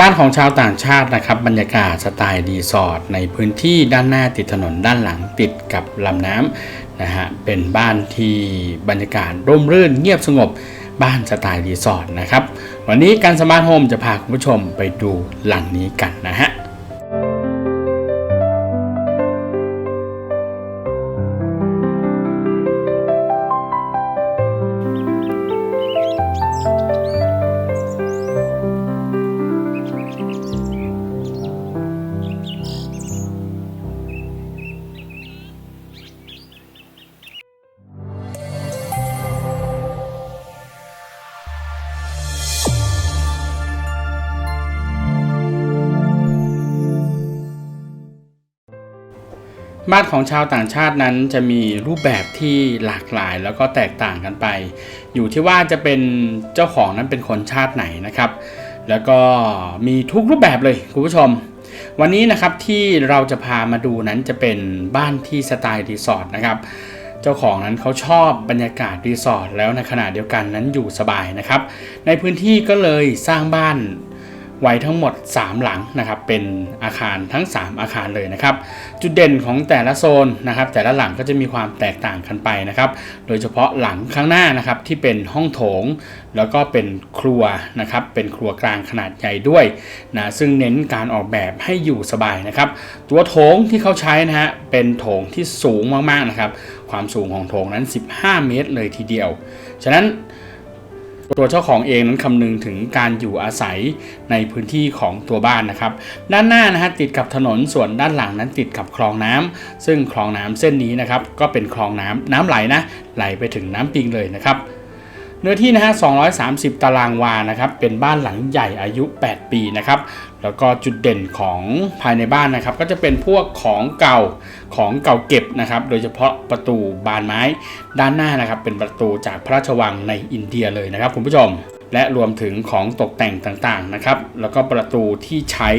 บ้านของชาวต่างชาตินะครับ บรรยากาศสไตล์รีสอร์ทในพื้นที่ด้านหน้าติดถนนด้านหลังติดกับลำน้ำนะฮะเป็นบ้านที่บรรยากาศร่มรื่นเงียบสงบบ้านสไตล์รีสอร์ทนะครับ วันนี้การสมาร์ทโฮมจะพาคุณผู้ชมไปดูหลังนี้กันนะฮะ บ้านของชาวต่างชาตินั้นจะมีรูปแบบที่หลากหลายแล้วก็แตกต่างกันไป อยู่ที่ว่าจะเป็นเจ้าของนั้นเป็นคนชาติไหนนะครับ แล้วก็มีทุกรูปแบบเลยคุณผู้ชม วันนี้นะครับที่เราจะพามาดูนั้นจะเป็นบ้านที่สไตล์รีสอร์ทนะครับเจ้าของนั้นเขาชอบบรรยากาศรีสอร์ทแล้วในขณะเดียวกันนั้นอยู่สบายนะครับ ในพื้นที่ก็เลยสร้างบ้าน ไว้ทั้งหมด 3 หลังนะครับเป็นอาคารทั้ง 3 อาคารเลยนะครับ จุดเด่นของแต่ละโซนนะครับ แต่ละหลังก็จะมีความแตกต่างกันไปนะครับ โดยเฉพาะหลังข้างหน้านะครับที่เป็นห้องโถง แล้วก็เป็นครัวนะครับเป็นครัวกลางขนาดใหญ่ด้วยนะซึ่งเน้นการออกแบบให้อยู่สบายนะครับ ตัวโถงที่เขาใช้นะฮะเป็นโถงที่สูงมากๆนะครับ ความสูงของโถงนั้น 15 เมตรเลยทีเดียว ฉะนั้น ตัวเจ้าของเองนั้นคำนึงถึงการอยู่อาศัยในพื้นที่ของตัวบ้านนะครับ ด้านหน้านะฮะติดกับถนนส่วนด้านหลังนั้นติดกับคลองน้ำซึ่งคลองน้ำเส้นนี้นะครับก็เป็นคลองน้ำน้ำไหลนะไหลไปถึงน้ำปิงเลยนะครับ เนื้อที่นะฮะ 230 ตารางวา นะครับ เป็นบ้านหลังใหญ่อายุ 8 ปีนะครับ แล้วก็จุดเด่นของภายในบ้านนะครับ ก็จะเป็นพวกของเก่า ของเก่าเก็บนะครับ โดยเฉพาะประตูบานไม้ด้านหน้านะครับ เป็นประตูจากพระราชวังในอินเดียเลยนะครับคุณผู้ชม และรวมถึงของตกแต่งต่างๆนะครับ แล้วก็ประตูที่ใช้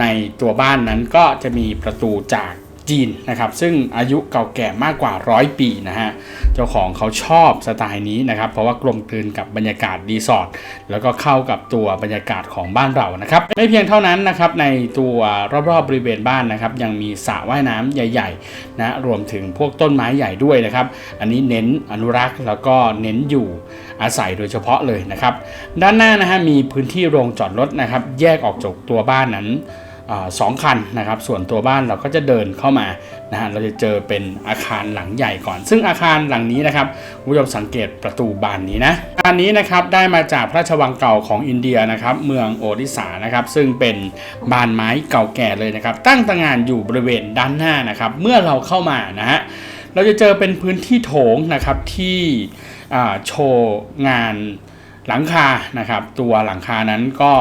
ในตัวบ้านนั้นก็จะมีประตูจาก จีนนะครับซึ่งอายุเก่าแก่มากกว่าร้อยปีนะฮะเจ้าของเขาชอบสไตล์นี้นะครับเพราะว่ากลมกลืนกับบรรยากาศรีสอร์ทแล้วก็เข้ากับตัวบรรยากาศของบ้านเรานะครับไม่เพียงเท่านั้นนะครับในตัวรอบๆบริเวณบ้านนะครับยังมีสระว่ายน้ำใหญ่ๆนะรวมถึงพวกต้นไม้ใหญ่ด้วยนะครับ อันนี้เน้นอนุรักษ์แล้วก็เน้นอยู่อาศัยโดยเฉพาะเลยนะครับ ด้านหน้านะฮะมีพื้นที่โรงจอดรถนะครับ แยกออกจากตัวบ้านนั้น สองคันนะครับ ส่วนตัวบ้านเราก็จะเดินเข้ามานะฮะเราจะเจอเป็นอาคารหลังใหญ่ก่อน ซึ่งอาคารหลังนี้นะครับผู้ชมสังเกตประตูบานนี้นะอาคารนี้นะครับได้มาจากพระราชวังเก่าของอินเดียนะครับ เมืองโอริสานะครับ ซึ่งเป็นบานไม้เก่าแก่เลยนะครับ ตั้งตระหงานอยู่บริเวณด้านหน้านะครับ เมื่อเราเข้ามานะฮะเราจะเจอเป็นพื้นที่โถงนะครับที่โชว์งานหลังคานะครับ ตัวหลังคานั้นก็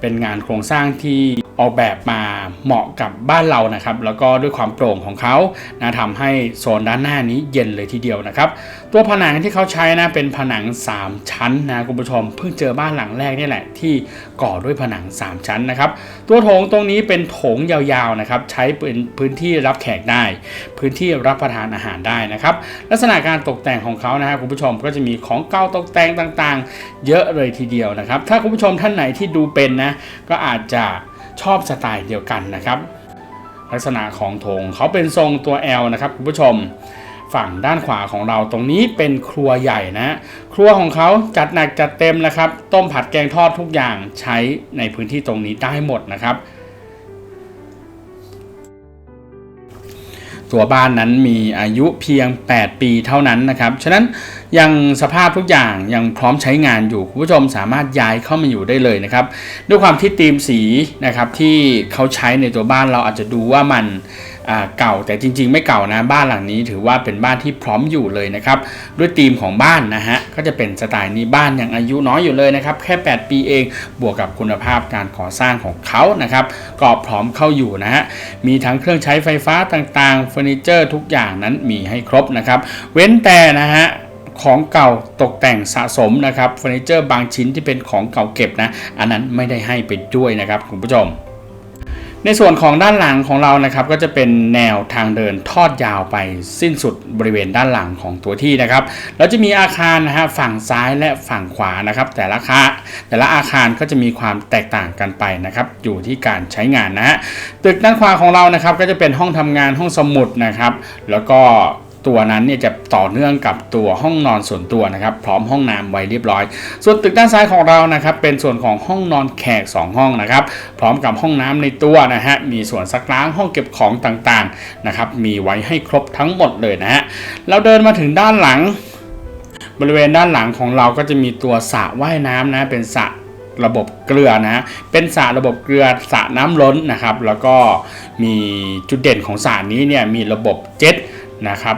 เป็นงานโครงสร้างที่ออกแบบมาเหมาะกับบ้านเรานะครับ แล้วก็ด้วยความโปร่งของเขานะทำให้โซนด้านหน้านี้เย็นเลยทีเดียวนะครับ ตัวผนังที่เขาใช้นะเป็นผนัง 3 ชั้นนะคุณผู้ชมเพิ่งเจอบ้านหลังแรกนี่แหละ ที่ก่อด้วยผนัง 3 ชั้นนะครับ ตัวโถงตรงนี้เป็นโถงยาวๆนะครับใช้เป็นพื้นที่รับแขกได้ พื้นที่รับประทานอาหารได้นะครับ ลักษณะการตกแต่งของเขานะฮะคุณผู้ชมก็จะมีของเก่าตกแต่งต่างๆ เยอะเลยทีเดียวนะครับ ถ้าคุณผู้ชมท่านไหนที่ดูเป็นนะนะก็อาจจะชอบสไตล์เดียวกันนะครับ ลักษณะของโถงเขาเป็นทรงตัว L นะครับคุณผู้ชม ฝั่งด้านขวาของเราตรงนี้เป็นครัวใหญ่นะ ครัวของเขาจัดหนักจัดเต็มนะครับ ต้มผัดแกงทอดทุกอย่างใช้ในพื้นที่ตรงนี้ได้หมดนะครับ ตัวบ้านนั้นมีอายุเพียง 8 ปีเท่านั้นนะครับ ฉะนั้นยังสภาพทุกอย่างยังพร้อมใช้งานอยู่คุณผู้ชมสามารถย้ายเข้ามาอยู่ได้เลยนะครับ ด้วยความที่ธีมสีนะครับที่เขาใช้ในตัวบ้านเราอาจจะดูว่ามัน เก่าแต่จริง ๆ ไม่เก่านะบ้านหลังนี้ถือว่าเป็นบ้านที่พร้อมอยู่เลยนะครับด้วยธีมของบ้านนะฮะก็จะเป็นสไตล์นี้บ้านยังอายุน้อยอยู่เลยนะครับแค่ 8 ปีเองบวกกับคุณภาพการก่อสร้างของเขานะครับก็พร้อมเข้าอยู่นะฮะมีทั้งเครื่องใช้ไฟฟ้าต่างๆเฟอร์นิเจอร์ทุกอย่างนั้นมีให้ครบนะครับเว้นแต่นะฮะของเก่าตกแต่งสะสมนะครับเฟอร์นิเจอร์บางชิ้นที่เป็นของเก่าเก็บนะ อันนั้นไม่ได้ให้ไปด้วยนะครับคุณผู้ชม ในส่วนของด้านหลังของเรานะครับก็จะเป็นแนวทางเดินทอดยาวไปสิ้นสุดบริเวณด้านหลังของตัวที่นะครับแล้วจะมีอาคารนะฮะฝั่งซ้ายและฝั่งขวานะครับแต่ละคาแต่ละอาคารก็จะมีความแตกต่างกันไปนะครับอยู่ที่การใช้งานนะฮะตึกด้านขวาของเรานะครับก็จะเป็นห้องทำงานห้องสมุดนะครับแล้วก็ ตัวนั้นเนี่ยจะต่อเนื่องกับตัวห้องนอนส่วนตัวนะครับ พร้อมห้องน้ำไว้เรียบร้อย ส่วนตึกด้านซ้ายของเรานะครับ เป็นส่วนของห้องนอนแขก 2 ห้องนะครับ พร้อมกับห้องน้ำในตัวนะฮะมีส่วนซักล้างห้องเก็บของต่างๆนะครับมีไว้ให้ครบทั้งหมดเลยนะฮะเราเดินมาถึงด้านหลัง บริเวณด้านหลังของเราก็จะมีตัวสระว่ายน้ำนะเป็นสระระบบเกลือนะเป็นสระระบบเกลือสระน้ำล้นนะครับ แล้วก็มีจุดเด่นของสระนี้เนี่ยมีระบบเจ็ตนะครับ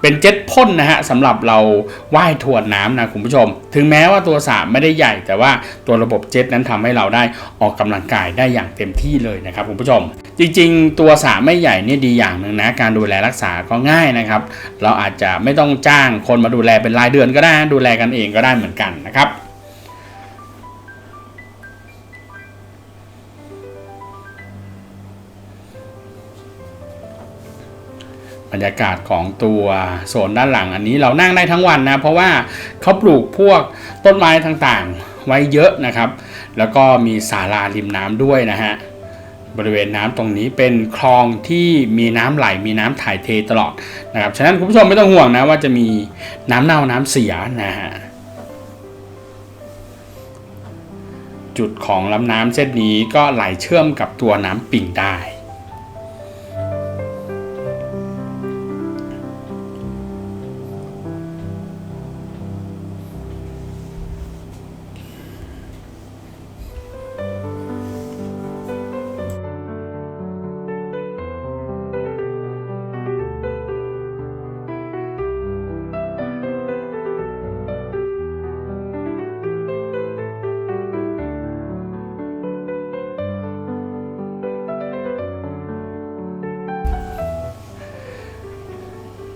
เป็นเจ็ตพ่นนะฮะสำหรับเราว่ายทวนน้ำนะคุณผู้ชม ถึงแม้ว่าตัวสาไม่ได้ใหญ่แต่ว่าตัวระบบเจ็ตนั้นทำให้เราได้ออกกำลังกายได้อย่างเต็มที่เลยนะครับคุณผู้ชม จริงๆ ตัวสาไม่ใหญ่เนี่ยดีอย่างหนึ่งนะการดูแลรักษาก็ง่ายนะครับ เราอาจจะไม่ต้องจ้างคนมาดูแลเป็นรายเดือนก็ได้ดูแลกันเองก็ได้เหมือนกันนะครับ บรรยากาศของตัวโซนด้านหลังอันนี้เรานั่งได้ทั้งวันนะ เพราะว่าเขาปลูกพวกต้นไม้ต่างๆไว้เยอะนะครับ แล้วก็มีศาลาริมน้ำด้วยนะฮะบริเวณน้ำตรงนี้เป็นคลองที่มีน้ำไหลมีน้ำถ่ายเทตลอดนะครับ ฉะนั้นคุณผู้ชมไม่ต้องห่วงนะว่าจะมีน้ำเน่าน้ำเสียนะฮะ จุดของลำน้ำเส้นนี้ก็ไหลเชื่อมกับตัวน้ำปิ่งได้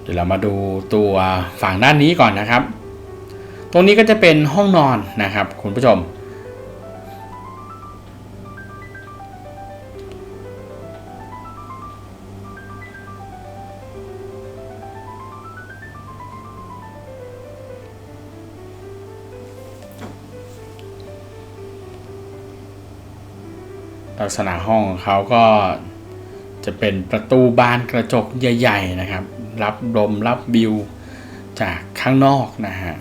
เดี๋ยวเรามาดูตัวฝั่งด้านนี้ก่อนนะครับ ตรงนี้ก็จะเป็นห้องนอนนะครับ คุณผู้ชม ลักษณะห้องของเขาก็ จะเป็นประตูบานกระจกใหญ่ๆนะครับ รับลมรับวิวจากข้างนอกนะฮะ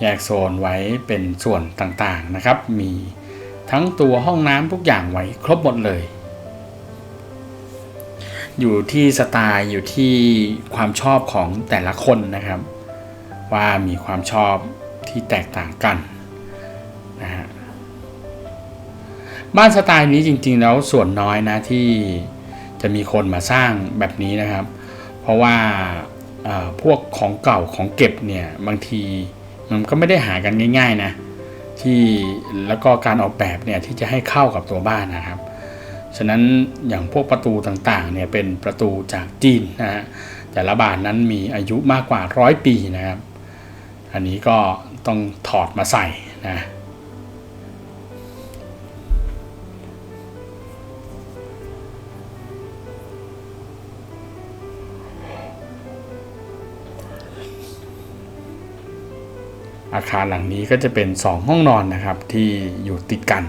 แยกโซนไว้เป็นส่วนต่างๆนะครับ มีทั้งตัวห้องน้ำทุกอย่างไว้ครบหมดเลย อยู่ที่สไตล์อยู่ที่ความชอบของแต่ละคนนะครับ ว่ามีความชอบที่แตกต่างกัน บ้านสไตล์นี้จริง ๆ แล้วส่วนน้อยนะที่จะมีคนมาสร้างแบบนี้นะครับ เพราะว่าพวกของเก่าของเก็บเนี่ยบางทีมันก็ไม่ได้หากันง่าย ๆนะที่แล้วก็การออกแบบเนี่ยที่จะให้เข้ากับตัวบ้านนะครับ ฉะนั้นอย่างพวกประตูต่างๆเนี่ยเป็นประตูจากจีนนะฮะแต่ละบานนั้นมีอายุมากกว่าร้อยปีนะครับ อันนี้ก็ต้องถอดมาใส่นะ อาคารหลังนี้ก็จะเป็น 2 ห้องนอนนะครับที่อยู่ติดกัน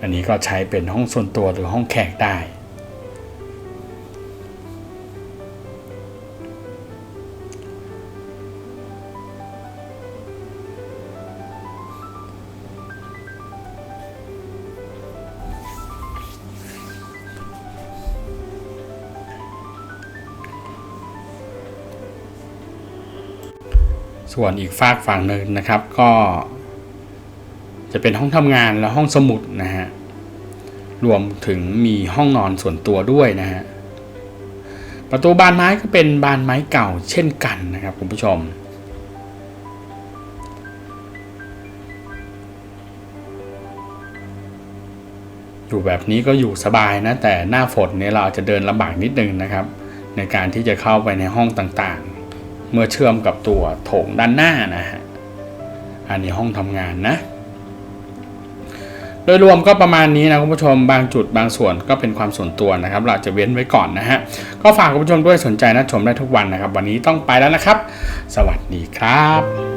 อันนี้ก็ใช้เป็นห้องส่วนตัวหรือห้องแขกได้ ส่วนอีกฝากฝั่งหนึ่งนะครับก็จะเป็นห้องทำงานและห้องสมุดนะฮะรวมถึงมีห้องนอนส่วนตัวด้วยนะฮะประตูบานไม้ก็เป็นบานไม้เก่าเช่นกันนะครับคุณผู้ชม อยู่แบบนี้ก็อยู่สบายนะแต่หน้าฝนเนี่ยเราอาจจะเดินลำบากนิดนึงนะครับ ในการที่จะเข้าไปในห้องต่างๆ เมื่อเชื่อมกับตัวโถงด้านหน้านะฮะ อันนี้ห้องทำงานนะ โดยรวมก็ประมาณนี้นะคุณผู้ชมบางจุดบางส่วนก็เป็นความส่วนตัวนะครับ เราจะเว้นไว้ก่อนนะฮะ ก็ฝากคุณผู้ชมด้วยสนใจนะชมได้ทุกวันนะครับ วันนี้ต้องไปแล้วนะครับ สวัสดีครับ